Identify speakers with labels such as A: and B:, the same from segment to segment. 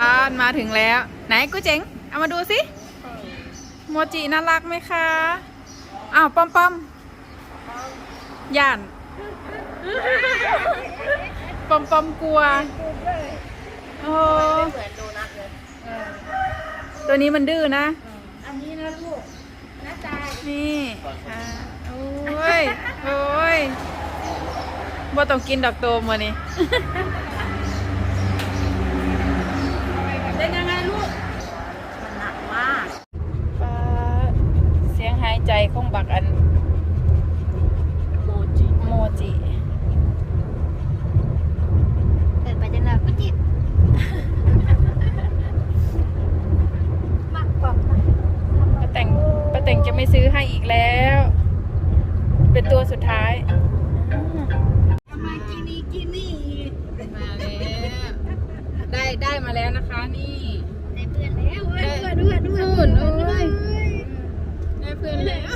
A: บ้านมาถึงแล้ว ไหนกูเจ๋ง เอามาดูสิโมจิน่ารักไหมคะ อ้าวปอมปอมย่านปอมปอมกลัวโอ้ตัวนี้มันดื้อนะ
B: อันนี้นะลูกน้าตา
A: นี่โอ้ย โอ้ยบ่ต้องกินดอกโตมวันนี้
B: เป็นยังไงลูก มันหนักมาก
A: ฟ้าเสียงหายใจของบักอัน
B: โมจิ
A: โมจิ
B: เดินไปจะหนักก็จิตมากกว่า
A: ป้าแต่งป้าแต่ง จะไม่ซื้อให้อีกแล้ว เป็นตัวสุดท้าย
B: ทำไมกินี่กินี่
A: มาแล้วได้ได้มาแล้วนะคะนี่
B: ได้เพื่อนแล้วเว้ยเพื่อนด้วยด้วย
A: นู่นโอ้ย
B: ด้วย
A: ได้เพื่อนแล้ว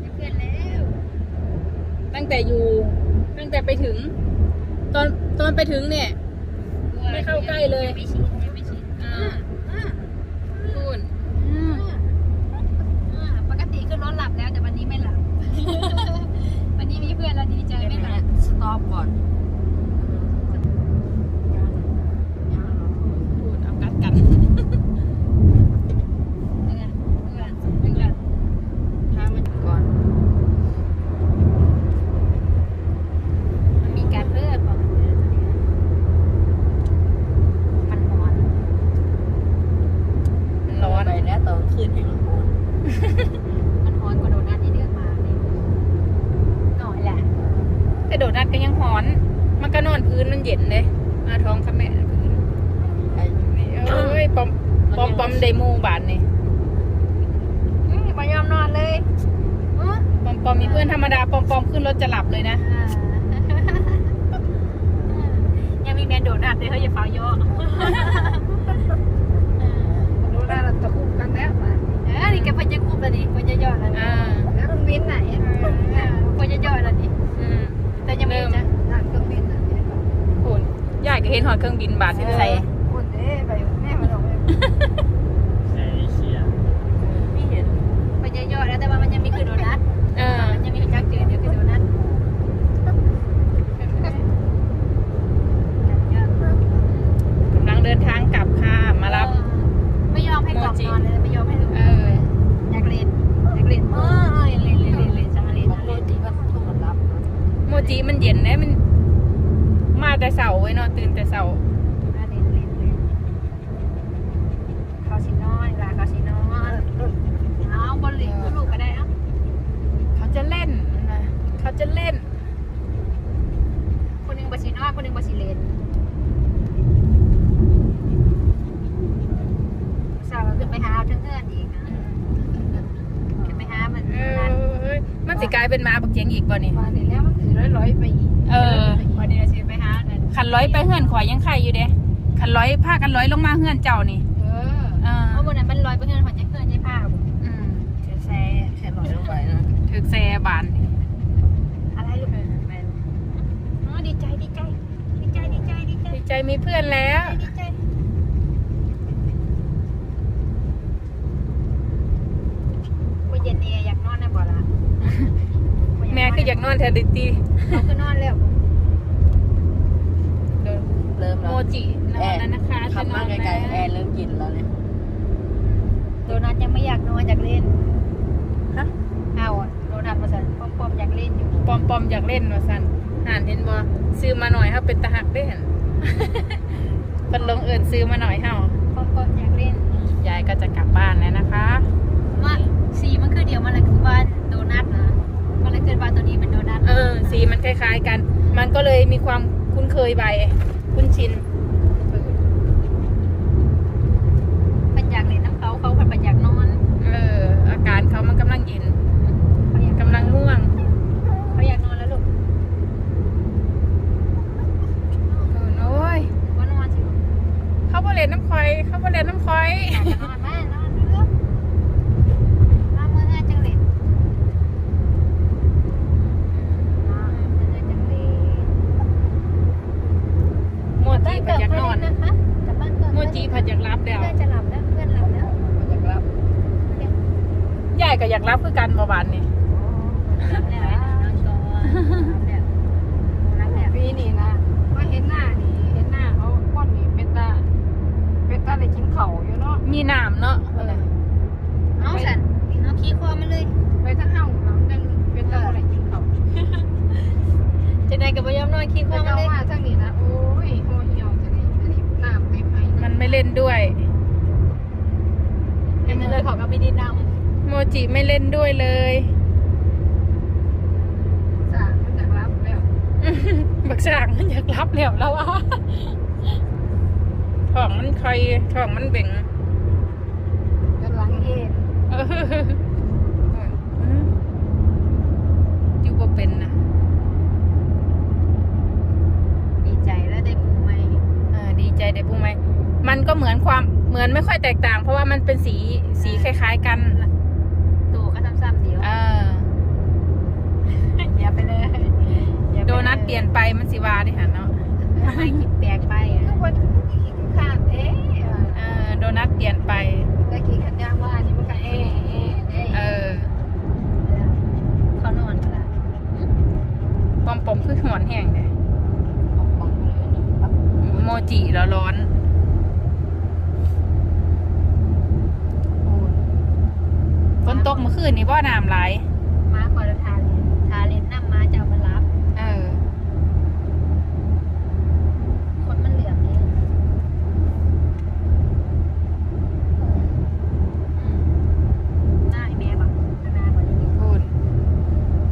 B: ได้เพื่อนแล้ว
A: ตั้งแต่อยู่ ตั้งแต่ไปถึง ตอนตอนไปถึงเนี่ย ไม่เข้าใกล้เลย
B: ไม่ชินไม่ชิน
A: อ่า
B: อ่า
A: นู่น
B: อ่าอ่าปกติก็นอนหลับแล้วแต่วันนี้ไม่หลับ วันนี้มีเพื่อนแล้วดีใจไม่หลับ
C: สต็อปก่อน
A: พูดเอากัดกัน
B: เพื่อนเพื่อนเพื่อน
C: ถ้ามันก่อน
B: มันมีการเพิ่มบอกมันร้อน
A: มันร้อน
C: ไปแล้วตอนคืนแห่งร้อน
B: มันร้อนกว่าโดนัทที่เลือกมาเลยหน่อยแหละ
A: แต่โดนัทก็ยังหอน มันก็นอน พื้นมันเย็นเลยมาท้องค่ะแม่พื้น
C: ไอ้
A: นี่เอ้ยปอมปอมปอมไดหมูบานนี่
B: อืมมายอมนอนเลยอืม
A: ปอมปอมมีเพื่อนธรรมดาปอมปอมขึ้นรถจะหลับเลยนะ
B: อ่ายังมีแมนโดนัทเลยเฮ้ยอย่าฟ้าย่อ
C: รู้ได้เราตะคุบกันแล้วมา
B: เออนี่แกพยาคุบแล้วนี่พยาย่อแล้วนี่
A: อ่า
C: แล้วเครื่องบินไหนอะ
B: อ่าพยาย่อแล้วนี่
A: อืม
B: แต่ยังไม่
A: เริ่ม
B: จะ
C: นั่นเครื่องบินอะ
A: คุณยายก็เห็ นหอดเครื่องบินบาทที่ใส่
C: คนเด้ไปแม่มาลงเลย
B: ไม่เห็นพยาย่อแล้วแต่ว่ามันยังมีคือโดนัท
A: เออ
B: มันยังมีจักจืดเดี๋ยวคือโดนัท
A: กำลังเดินทางกลับค่ะ มารับ
B: ไม่ยอมให้กล่องนอนเลยไม่ยอมให้ลูก
A: เออ
B: อยากเล่นอยากเล่นเออเล่นเล่นเล่นเล่นจังเล่น
C: ปกติก็ต้องมารับ
A: โมจิมันเย็นนะมัน มาแต่เสาไว้เนาะตื่นแต่เสา
B: เล่นเล่นเล่นเขาสินอนลาเขาสินอนเอาบอลลิงลูกก็ได้เอ้า
A: เขาจะเล่นนะเขาจะเล่น
B: คนหนึ่งบาสินอนคนหนึ่งบาสิเลนสาวก็ขึ้นไปหาเอาเพื่อนอีกนะขึ้นไปหามัน
A: เอ
B: นั่น
A: อมันสิ กลายเป็นหมาบักเจียงอีกป่ะนี่
C: มาถึงแล้วมันถือร้อยๆไปอีก
A: เออ
B: วันนี้เราสิไปหานั่น
A: ขันร้อยไปเฮือนข่อยยังไข่อยู่เด้ขันร้อยพากันร้อยลงมาเฮือนเจ้านี่
C: เออ
A: เออ
B: เพราะบนนั้นมันลอยไปเงินของเจ๊เพื่อนเจ๊ผ้าบุ
A: อืม
C: แค่แซ่แค่ร้อยลงไปนะ
A: ถึกแซบาน
B: อะไรลูกอ๋อดีใจดีใจ ดีใจดีใจดีใจ
A: ดีใจมีเพื่อนแล้ว
B: ดีใจว่าเย็นเนี่ยอยากนอนนะบ่ล่ะ
A: แม่ก็ อยากนอนแทนดิตี
B: เราก็นอนแล้ว
C: เริ่ม
A: โม
C: แล้ว
A: จินอนแล้วนะคะจะ
C: ขับ
A: น
C: มา
A: อน
C: ไกล
A: แล้ว
C: ๆแอร์เริ่มกินแล้วเนี่ย
B: โดนัทยังไม่อยากนอนอยากเล่น
C: ฮะ
B: เอาอะโดนัทมาสั่นปอมๆอยากเล่นอยู่
A: ปอมปอมอยากเล่นว่าสันห่านเห็นบ่ซื้อมาหน่อยเฮาเป็นตาหักได้เห็น เป็นลงเอิญซื้อมาหน่อยเฮา
B: ปอมๆอยากเล่น
A: ยายก็จะกลับบ้านแล้วนะคะ
B: ว่าสีมันคือเดียวมันเลยคือบ้าน
A: มีความคุ้นเคยไปคุ้นชิน
B: เป็นอยากเล่นน้ำเขาเขาเป็นอยากนอน
A: เออ อาการเขามันกำลังเย็น
B: เขาอยาก
A: กำลังง่วง
B: เขาอยากนอนแล้วลูก
A: เออโอ้ย
B: ว่านอนสิลูก
A: เขาบ่เล่นน้ำคอย เขาบ่เล่นน้ำคอย
B: อยากจะนอนแม่นอนเรื่องนอนเมื่อไงจังเลยนอนเมื่อไงจังเลย
A: จิผัดอยากนอน
B: นะคะกลับบ้านก่อน
A: โมจิผัดอยากรับแล้ว
B: เพื่อนจะหลับแล้วเพื่อนหลับแล้ว
C: อยากรับ
A: ยายก็อยากรับคือกันเมื่อวานนี่
B: รับแล้วนอนก่อนรับแล้วรับแล้ว
D: ปีนี้นะว่าเห็นหน้านี่เห็นหน้าเขาก้อนนี่เป็นตาเป็นตาได้กินเข่าวอยู่เนาะ
A: มีน้ำเนาะ
B: เอาสันเอาขี้คอมาเลย
D: ไปทั้งเฮาหลังยังเป็นตาได้กินเข่าว
B: จะได้กับพยอมนอนขี้ค
D: แต่
B: อมา
D: เจ้า
B: เลย
D: ว่าทั้งนี้นะโอ้ยโหเหี่ยวจะนี่อันนี้น้ำเต็มไห้
A: มันไม่เล่นด้วย
B: เป็นเลยขอกับพี่ดินน
A: โมจิไม่เล่นด้วยเลย
D: สามันอยากรับแล้ว
A: บักสางมันอยากรับแล้วแล้วอะท้องมันคอยท้องมันเบ่ง
D: จนหลังเอ็น
A: เอออยู่บ่เป็นนะำ
B: ดีใจแล้วได้ปูใหม่
A: อ่าดีใจเด็กพูดไหมมันก็เหมือนความเหมือนไม่ค่อยแตกต่าง เพราะว่ามันเป็นสีสีคล้าย ๆ กัน
B: ตัวก็ซ้ำๆเดียว
A: เออ
B: อย่าไปเลยอย่าไปเลย
A: โดนัทเปลี่ยนไปมันสิวาดิฮะเนาะ
B: ทำไมคิดแปลกไปอะ
D: คือว่าขี้ขาดเอ๊ะ
A: เออโดนัทเปลี่ยนไป
D: แต่ขี้ขันยางว่านี่มันก็เอ๊ะเอ๊ะเอ๊ะ
A: เออ
B: เขานอนกันละ
A: ปอมปอมคือหอนแห้งเลย
C: ของของเลยนะครับ
A: โมจิแล้วร้อนโอ้ยฝนตกเมื่อคืนนี่บ่น้ำไหลาย
B: ม้าคอยทาเลนทาเลนนั่งม้าจะเอามารับ
A: เออ
B: คนมันเหลืองนี่หน้าไอ้แม่บักหน้ากว่านี้
A: พูด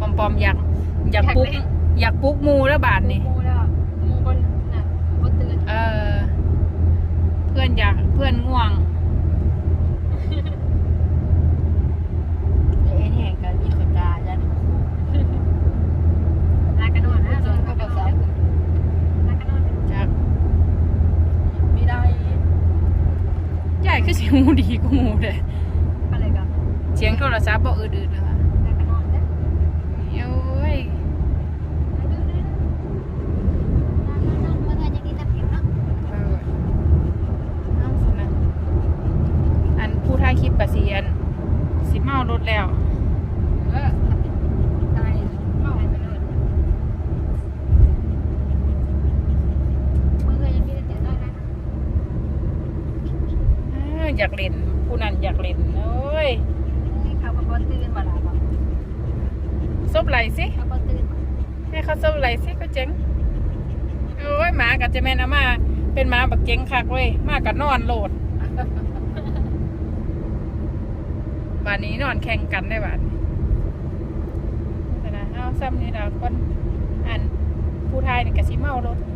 A: ปอมปอมอยากอยากปลุกอยากปลุก หมูแล้วบาทนี่
D: มูแล้วมูบนน่ะบนตื่น
A: เออ เพื่อนอยากเพื่อนง่วง
C: เอ็นแห่งกันมีคนกายัน
B: ลากระโดดนะ
D: ส่วนก็ภาษา
B: ลากระโดด
A: จาก
C: ไม่ได้
A: ใหญ่คือเสียงหมูดีกูหมูเลย
B: อะไรกับ
A: เสียงโทรศัพท์บอกอืดๆเลยค่ะ
B: ลากระโดดนะ
A: โอ้ย
B: เมื่อไงจะกินน้ำผิวเนาะ
A: เออเอาสินะอันผู้ถ่ายคลิปกับเสียนสิเมารถแล้ว
D: เออตายเมาไปเลย
B: เมื่อไงจะกินแต่น้อยนะ
A: เอออยากเล่น ผู้นั้นอยากเล่นโอ้ย
B: เขาบอกว่าตื่นมาแล้ว
A: ซบไหลสิ
B: เขาบอกตื่นมา
A: ให้เขาซบไหลสิก็เจ๊งโอ้ยหมากับเจแมนอามา เป็นหมาบักเจ๊งคักเว้ยหมากับนอนโหลดบานนี้นอนแข่งกันได้บานแต่นะเอาซ้ำนี่เราคนอันผู้ทายนี่กะสิเมารถ
B: เ